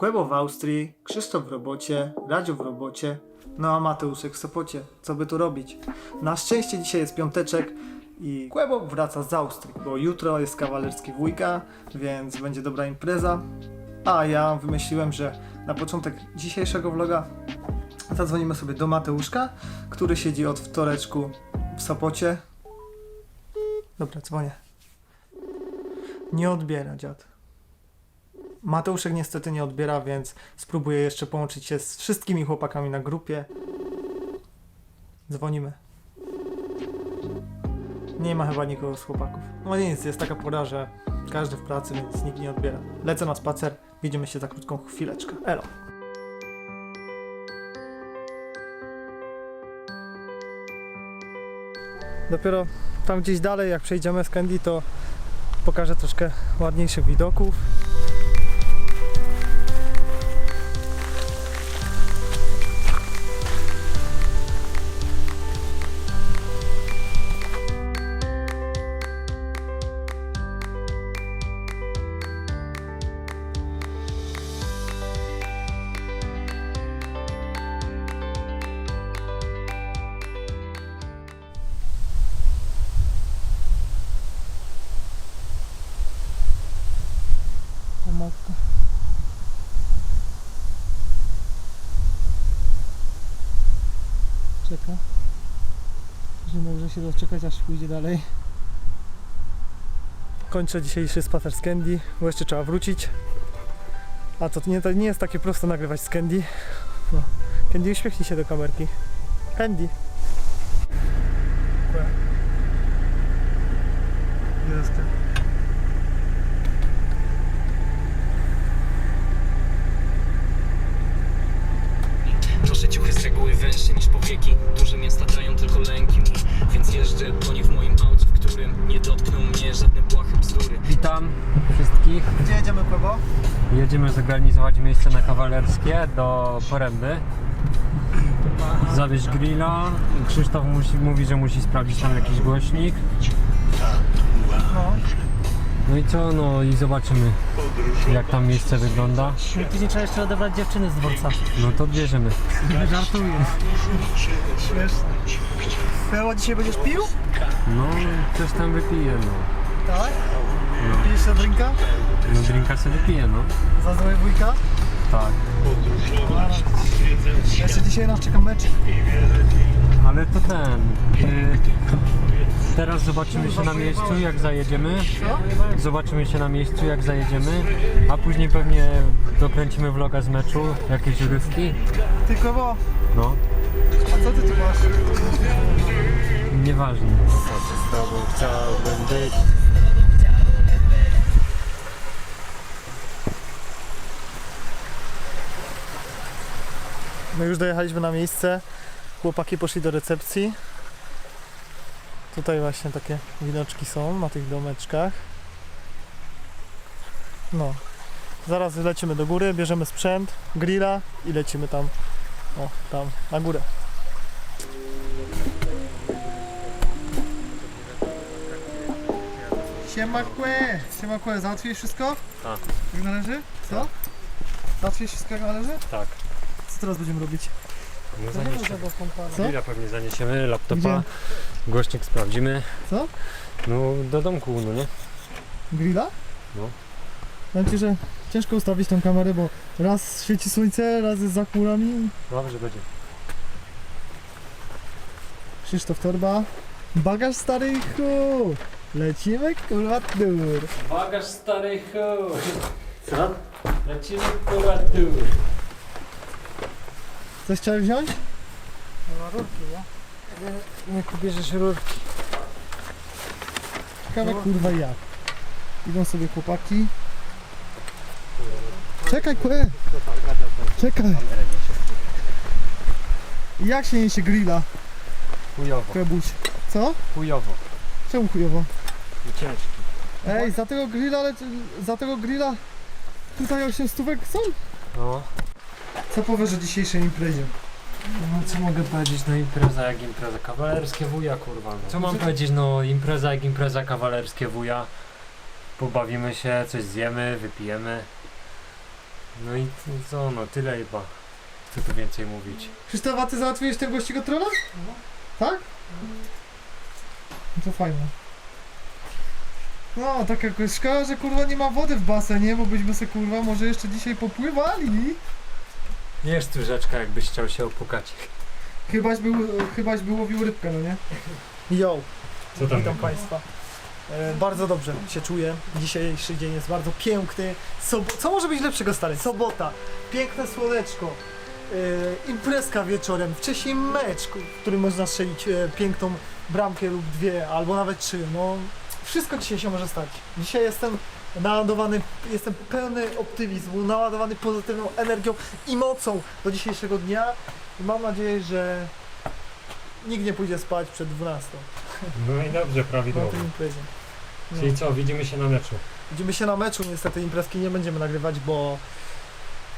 Kłebo w Austrii, Krzysztof w robocie, Radziu w robocie, no a Mateuszek w Sopocie. Co by tu robić? Na szczęście dzisiaj jest piąteczek i Kłebo wraca z Austrii, bo jutro jest kawalerski wujka, więc będzie dobra impreza. A ja wymyśliłem, że na początek dzisiejszego vloga zadzwonimy sobie do Mateuszka, który siedzi od wtoreczku w Sopocie. Dobra, dzwonię. Nie odbiera dziad. Mateuszek niestety nie odbiera, więc spróbuję jeszcze połączyć się z wszystkimi chłopakami na grupie. Dzwonimy. Nie ma chyba nikogo z chłopaków. No nic, jest taka pora, że każdy w pracy, więc nikt nie odbiera. Lecę na spacer, widzimy się za krótką chwileczkę. Elo. Dopiero tam gdzieś dalej, jak przejdziemy z Candy, to pokażę troszkę ładniejszych widoków. Się doczekać aż pójdzie dalej. Kończę dzisiejszy spacer z Candy, bo jeszcze trzeba wrócić. A to nie, to nie jest takie prosto nagrywać z Candy. No. Candy uśmiechnij się do kamerki. Candy. Jedziemy zorganizować miejsce na kawalerskie do Poręby. Zawieźć grilla. Krzysztof musi, mówi, że musi sprawdzić tam jakiś głośnik. No. No i co? No i zobaczymy jak tam miejsce wygląda. Później trzeba jeszcze odebrać dziewczyny z dworca. No to bierzemy. Żartuję. Śmieszne. Kłebo, dzisiaj będziesz pił? No coś tam wypiję no. Tak? Pijesz sobie drinka? No drinka sobie wypiję no. Za złe wujka? Tak. Jeszcze dzisiaj nas czeka mecz. Ale to ten. y, teraz zobaczymy się na miejscu jak zajedziemy. Zobaczymy się na miejscu jak zajedziemy. A później pewnie dokręcimy vloga z meczu, jakieś urywki. Ty Kłebo, No, a co ty tu masz? nieważne. Z tobą chciałbym być. My już dojechaliśmy na miejsce. Chłopaki poszli do recepcji. Tutaj właśnie takie widoczki są na tych domeczkach. No. Zaraz lecimy do góry, bierzemy sprzęt, grilla i lecimy tam. O, tam, na górę. Siema kłe! Siema kłe, załatwiłeś wszystko? Tak. Jak należy? Co? Załatwiłeś wszystko jak należy? Tak. Co teraz będziemy robić? No zaniesiemy. Co? Grilla pewnie zaniesiemy, laptopa, głośnik sprawdzimy. Co? No do domku, no nie? Grilla? No. Powiem ci, że ciężko ustawić tą kamerę, bo raz świeci słońce, raz jest za chmurami. Dobrze będzie. Krzysztof Torba. Bagaż stary i chu! Lecimy kurwa dur. Bagaż stary chu. Co? Lecimy kurwa tu. Coś chciałeś wziąć? No rurki, nie? Nie kubierzesz rurki. Ciekawe kurwa jak. Idą sobie chłopaki. Czekaj kłe! Czekaj! Jak się niesie grilla, Chujowo, Kłebuś? Co? chujowo. Czemu chujowo? I ciężki. Ej, za tego grilla, ale za tego grilla tutaj 8 stówek są? No. Co powiesz o dzisiejszej imprezie? No co mogę powiedzieć, no impreza jak impreza, kawalerskie wuja kurwa. No. Co mam powiedzieć, no impreza jak impreza, kawalerskie wuja. Pobawimy się, coś zjemy, wypijemy. No i co, no tyle chyba. Co tu więcej mówić? Krzysztof, a ty załatwiłeś tego gościego trolla? Tak? No to fajne. No, tak jakoś szkoda, że kurwa nie ma wody w basenie, bo byśmy se kurwa może jeszcze dzisiaj popływali. Jest tu rzeczka, jakbyś chciał się opukać. Chybaś był, chybaś był łowił rybkę, no nie? Yo, Co witam Państwa. E, bardzo dobrze się czuję. Dzisiejszy dzień jest bardzo piękny. Sobo- Co może być lepszego, stary? Sobota, piękne słoneczko, e, imprezka wieczorem, wcześniej mecz, ku- w którym można strzelić e, piękną bramkę lub dwie, albo nawet trzy. No, wszystko dzisiaj się może stać. Dzisiaj jestem naładowany, jestem pełny optymizmu, naładowany pozytywną energią i mocą do dzisiejszego dnia. I mam nadzieję, że nikt nie pójdzie spać przed 12 No i dobrze, na prawidłowo. tej imprezie. No. Czyli co, widzimy się na meczu. Widzimy się na meczu, niestety imprezki nie będziemy nagrywać, bo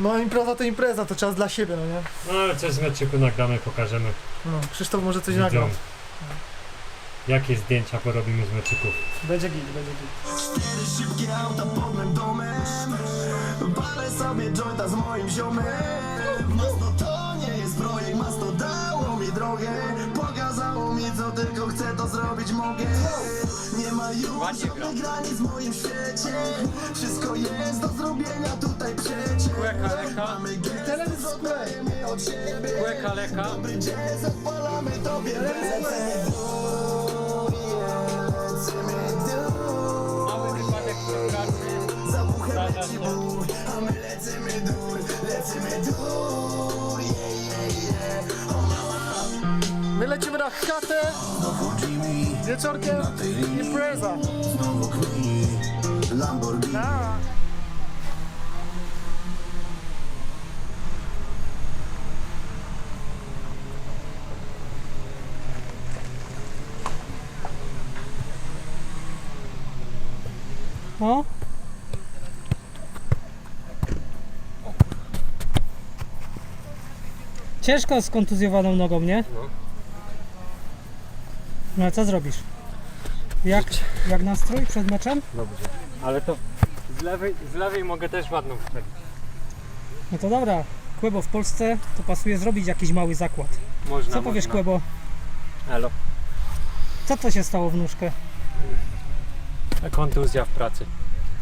no impreza to impreza, to czas dla siebie, no nie? No ale coś z meczyku nagramy, pokażemy No, Krzysztof może coś widzom. Jakie zdjęcia porobimy z meczyków. Będzie git, będzie git. Cztery szybkie auta pod mym domem. Palę sobie jointa z moim ziomem. Miasto to nie jest projekt, miasto dało mi drogę. Pokazało mi co tylko chcę to zrobić mogę. Nie ma już żadnych granic w moim świecie. Wszystko jest do zrobienia tutaj przecież. Mamy gest, oddajemy od siebie. Łeka leka. Dobry jazz, odpalamy tobie ręce lecimy dur, lecimy dur, yeah, yeah, yeah. O My lecimy na chatę, znowu Jimmy, wieczorkiem, impreza. znowu Lamborghini. A. Ciężko z kontuzjowaną nogą, nie? No. No ale co zrobisz? Jak, jak nastrój przed meczem? Dobrze. Ale to z lewej, z lewej mogę też ładną wstawić. No to dobra. Kłebo, w Polsce to pasuje zrobić jakiś mały zakład. Można, Co powiesz można. Kłebo? Elo. Co to się stało w nóżkę? Kontuzja w pracy.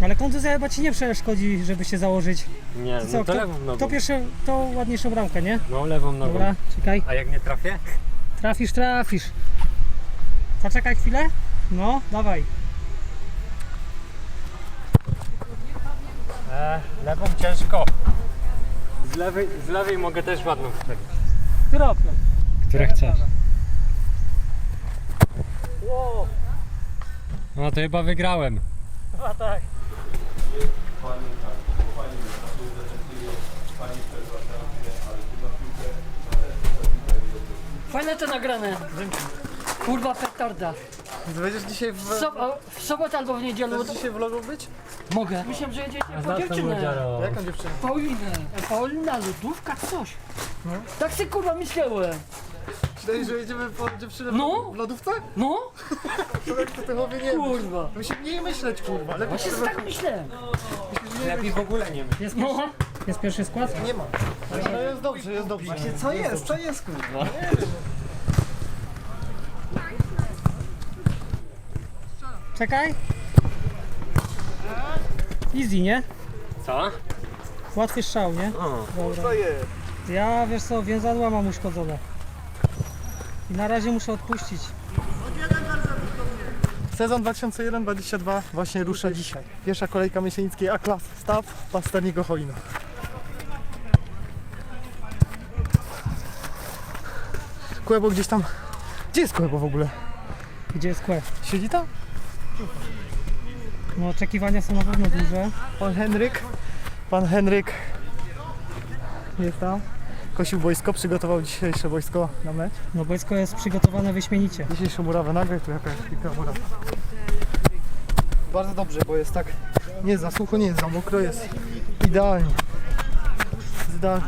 Ale kontuzja chyba ci nie przeszkodzi, żeby się założyć. Nie, To no to kto, lewą nogą. kto pierwszy, to ładniejszą bramkę, nie? No lewą nogą. Dobra, czekaj. A jak nie trafię? Trafisz, trafisz. Zaczekaj chwilę. No, dawaj. E, lewą ciężko. Z lewej, z lewej mogę też ładną wstawić. Którą? Które chcesz. No to chyba wygrałem. Chyba tak. Fajne to nagrane. Kurwa petarda. Będziesz dzisiaj w... W, sob- a w sobotę albo w niedzielę Chcesz dzisiaj vlogu być? mogę. Myślałem, że jedziecie po dziewczynę. Jaką dziewczynę? Paulinę. Paulina, lodówka, coś. Tak sobie kurwa myślałem. Myślałeś, że jedziemy po dziewczynę No. w lodówce? No, To tak to tychowie nie kurwa. Musimy mniej myśleć, kurwa. Lepiej Właśnie tak myślałem. Lepiej w ogóle nie myśl. Jest pierwszy, No. jest pierwszy skład? nie ma. No jest dobrze, jest dobrze. Właśnie co jest, co jest, kurwa? Czekaj. Easy, nie? Co? Łatwy strzał, nie? O. Dobra. Ja, wiesz co, więzadła mam uszkodzone. I na razie muszę odpuścić. Sezon 2001-22 właśnie rusza dzisiaj. Pierwsza kolejka Myślenickiej A-klas. Staw Pasterniego Cholina. Kłębo gdzieś tam... Gdzie jest Kłębo w ogóle? Gdzie jest kłe? Siedzi tam? No oczekiwania są na pewno duże. Pan Henryk. Pan Henryk jest tam. Kosił wojsko, przygotował dzisiejsze wojsko na mecz. No boisko jest przygotowane wyśmienicie. Dzisiejszą murawę nagraj, tu jakaś piękna murawa. Bardzo dobrze, bo jest tak nie jest za sucho, nie jest za mokro, jest idealnie. Jest idealnie.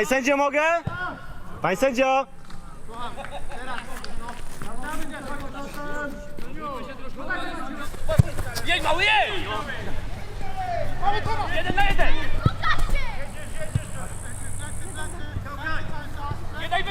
Panie sędzio, mogę? Panie sędzio! Jej, mały jej! Jeden na jeden! Nie daj wy!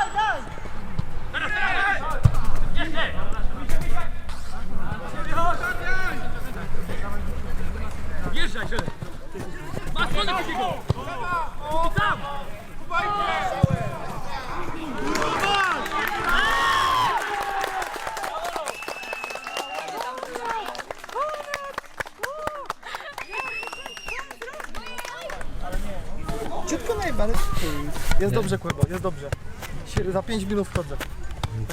Ciutko najbardziej. Jest dobrze, Kłebo, jest dobrze. Za 5 minut wchodzę.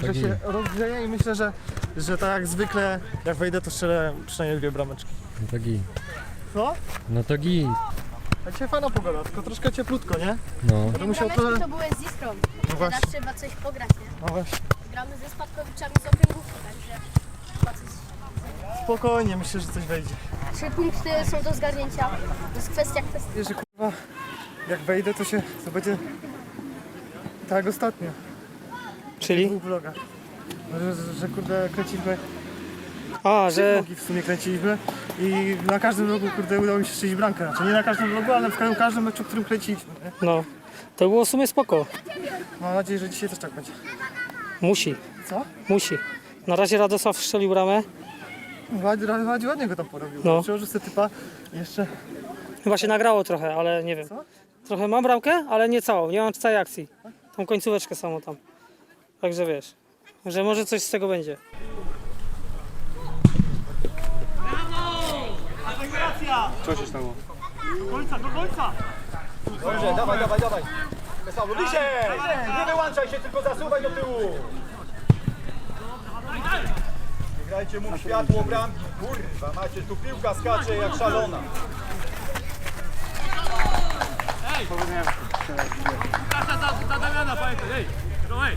Także się rozgrzeję i myślę, że, że tak jak zwykle, jak wejdę, to strzelę przynajmniej dwie brameczki. No to git. Co? No to git. A dzisiaj fajna pogoda, tylko troszkę cieplutko, nie? No. To musiał trochę... to były z Iskrą. No Teraz właśnie, trzeba coś pograć, nie? no właśnie. Gramy ze spadkowiczami z okręgówki, także chyba coś... Spokojnie, myślę, że coś wejdzie. Trzy punkty są do zgarnięcia. To jest kwestia kwestii. Że kurwa, jak wejdę, to się, to będzie tak jak ostatnio. Czyli? dwóch vlogach. Że, że, że kurde kręciliśmy, A, trzy że vlogi w sumie kręciliśmy i na każdym vlogu kurde udało mi się strzelić bramkę. Znaczy nie na każdym vlogu, ale w każdym, meczu, w którym kręciliśmy. Nie? no, to było w sumie spoko. Mam nadzieję, że dzisiaj też tak będzie. Musi, Co? musi. Na razie Radosław strzelił bramę. Ładnie, ładnie, ładnie go tam porobił. No. Przełożył sobie typa jeszcze. Chyba się nagrało trochę, ale nie wiem. Co? Trochę mam bramkę, ale nie całą, nie mam całej akcji. Tą końcóweczkę samą tam. Także wiesz, że może coś z tego będzie. Dobrze, dawaj, dawaj, dawaj. Wesoło, bliżej! Nie wyłączaj się, tylko zasuwaj do tyłu. Nie grajcie mu w światło bramki. Kurwa, macie tu piłka skacze jak szalona. Kasa za, za Damiana, pamiętaj, ej! No ej!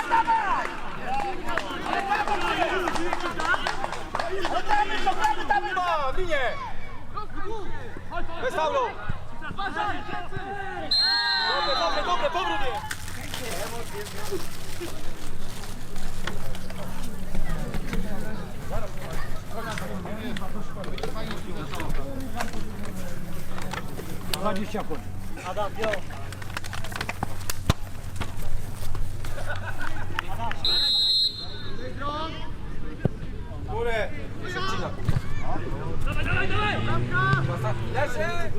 linie! Bez faulu! Dobre, dobre, dobre, powrót jest! Górę! Dawaj, dawaj, dawaj! Leży!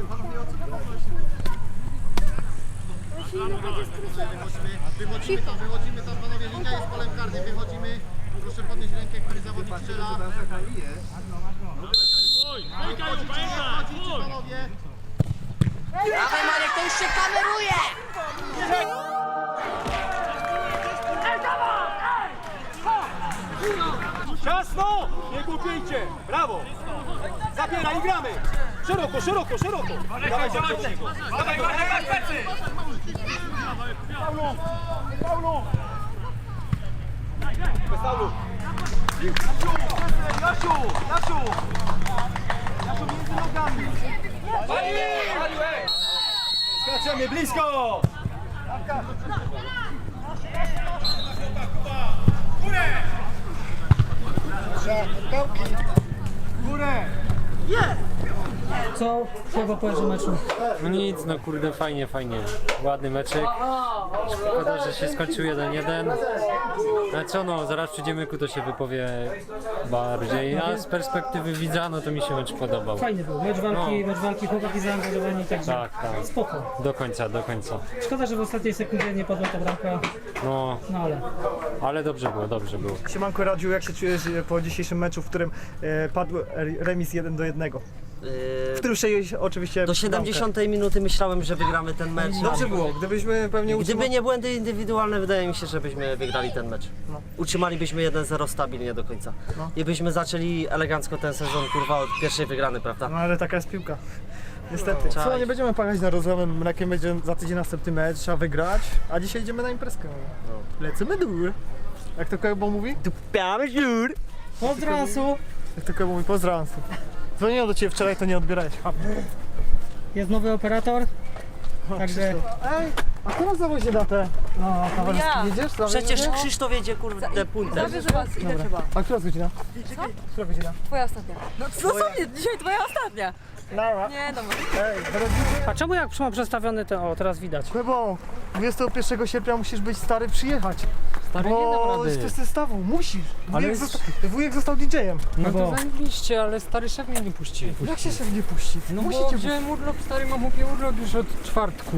Cicho. Wychodzimy tam panowie, linia jest polem karnym, wychodzimy. Proszę podnieść rękę, który zawodnik strzela. Oj! Panowie, Dawaj Marek, to już się kameruje! Ciasno! Nie głupijcie! Brawo! Zabieraj i gramy! Szeroko, szeroko, szeroko! Dawaj, dawaj, dawaj, dawaj, plecy! Paulu! Paulu! Bez Paulu! Jasiu! Jasiu! Jasiu między nogami! Skaczemy blisko! Górę! Co? Czego powiesz o meczu? No nic, no kurde, fajnie, fajnie. Ładny meczek. Szkoda, że się skończył 1-1. A co no, zaraz przyjdziemy ku, to się wypowie bardziej. A z perspektywy widza, no to mi się mecz podobał. Fajny był. Mecz walki, mecz walki, chłopaki zaangażowani, także Tak, tak. spoko. Do końca, do końca. Szkoda, że w ostatniej sekundzie nie padła ta bramka, No, no ale... ale dobrze było, dobrze było. Siemanko Radziu, jak się czujesz e, po dzisiejszym meczu, w którym e, padł remis 1 do 1? W którym oczywiście Do bramkę. 70 minuty myślałem, że wygramy ten mecz. Dobrze było, gdybyśmy pewnie Gdyby nie błędy indywidualne, wydaje mi się, że byśmy wygrali ten mecz. No. Utrzymalibyśmy 1-0 stabilnie do końca. No. I byśmy zaczęli elegancko ten sezon, kurwa, od pierwszej wygrany, prawda? No ale taka jest piłka. Niestety. Czaj. Co, nie będziemy palić na rozumem mlekiem, będzie za tydzień następny mecz, trzeba wygrać, a dzisiaj idziemy na imprezkę. Lecimy dół. Jak to Kebo mówi? Piamy żur! Pozdrawiam! Jak to Kebo mówi, pozdrawiam. Dzwoniłem do Ciebie wczoraj, to nie odbierałeś. Jest nowy operator, także... Ej, a teraz zawozie datę. No, kawalerski Ja. jedziesz? Zawiezie Przecież mnie? Krzysztof jedzie, kurde, puntem. Zabierze was, ile trzeba. A która jest godzina? Która godzina? Twoja ostatnia. No dosłownie, dzisiaj twoja ostatnia. Nara. Nie, no Ej. A czemu jak ma przestawiony ten... O, teraz widać. Kebo, 21 sierpnia musisz być stary przyjechać. Stary, nie dam Bo rady. to jest zestawu, musisz. Ale Wujek, jest- zosta- wujek został DJ-em. No bo- to zajebiście, ale stary szef mnie nie puści. Jak się szef nie puści? No bo Musicie wziąłem urlop, stary, mam chłopie urlop już od czwartku.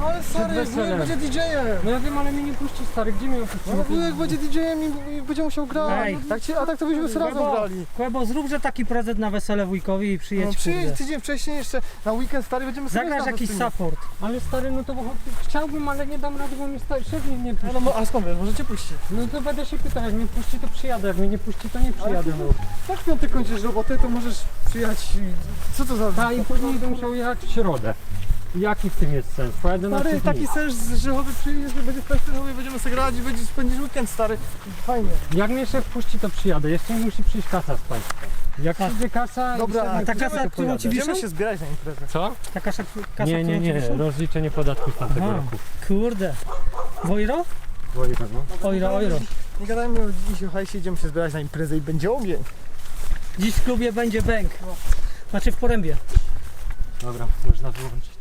No ale stary, wujek weselem. będzie DJ-em. No ja wiem, ale mnie nie puści, stary, gdzie mnie opuści? No wujek będzie DJ-em i, i będzie musiał grać. Ej. Tak ci, a tak to byśmy sobie razem grali. Kłebo, zróbże taki prezent na wesele wujkowi i No, przyjedź, tydzień wcześniej jeszcze na weekend stary będziemy sobie Zagrasz grać na jakiś support. Ale stary, no to chciałbym, ale nie dam rady, bo mnie stary szef mnie nie puści. No, no, a skąd wiesz, może cię puści. No to będę się pytał, jak mnie puści, to przyjadę, jak mnie nie puści, to nie przyjadę. No. Tak w piątek kończysz robotę, to możesz przyjechać. i- Co to za... A i później będę musiał jechać w środę. Jaki w tym jest sens? Pojadę na Stary, trzy taki sens, że chowy przyjedziesz, że będzie i będziemy sobie grać i będziesz spędzić weekend, stary. Fajnie. Jak mnie szef puści, to przyjadę. Jeszcze musi przyjść kasa z państwa. Jak przyjdzie kasa... Dobra, i a ta kasa, którą ci Będziemy wiszą? się zbierać na imprezę. Co? Ta kasza, kasa, Nie, nie, którą ci nie. Rozliczenie podatku z tamtego Aha. roku. Kurde. Wojro? Wojro, no. Ojro, ojro. Nie gadajmy o dziś o hajsie, idziemy się zbierać na imprezę i będzie ogień. Dziś w klubie będzie bęk. Znaczy w porębie. Dobra, można wyłączyć.